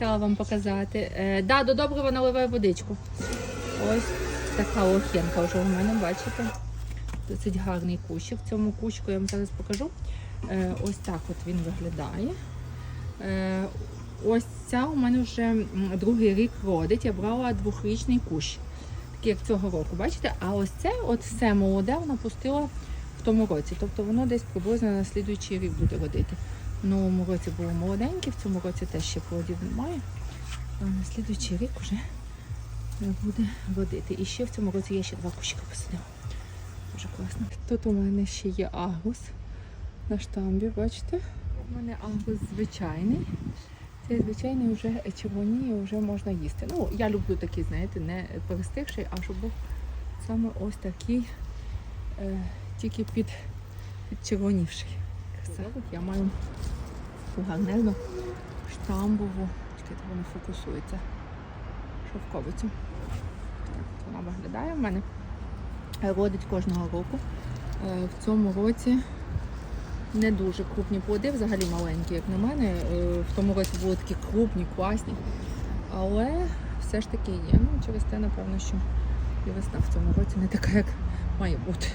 Хотіла вам показати. Е, да, до добрива наливаю водичку. Ось така лохенка вже у мене, бачите? Досить гарний кущик. В цьому кущику я вам зараз покажу. Е, ось так от він виглядає. Е, ось ця у мене вже другий рік родить. Я брала двохрічний кущ, такий як цього року, бачите? А ось це от все молоде вона пустила в тому році. Тобто воно десь приблизно на слідуючий рік буде родити. В новому році було молоденьке, в цьому році теж ще плодів немає. А на слідуючий рік вже буде родити. І ще в цьому році я ще два кущика посадила. Дуже класно. Тут у мене ще є агус на штамбі, бачите? У мене агус звичайний. Цей звичайний вже червоніє, вже можна їсти. Ну, я люблю такий, знаєте, не перестигший, а щоб був саме ось такий, е, тільки під, підчервонівший. Красавик. Я маю таку штамбову, чекайте, воно фокусується, шовковицю. Вона виглядає в мене. Родить кожного року. Е, В цьому році не дуже крупні плоди, взагалі маленькі, як на мене. Е, В тому році були такі крупні, класні. Але все ж таки є. Ну, через те, напевно, що і весна в цьому році не така, як має бути.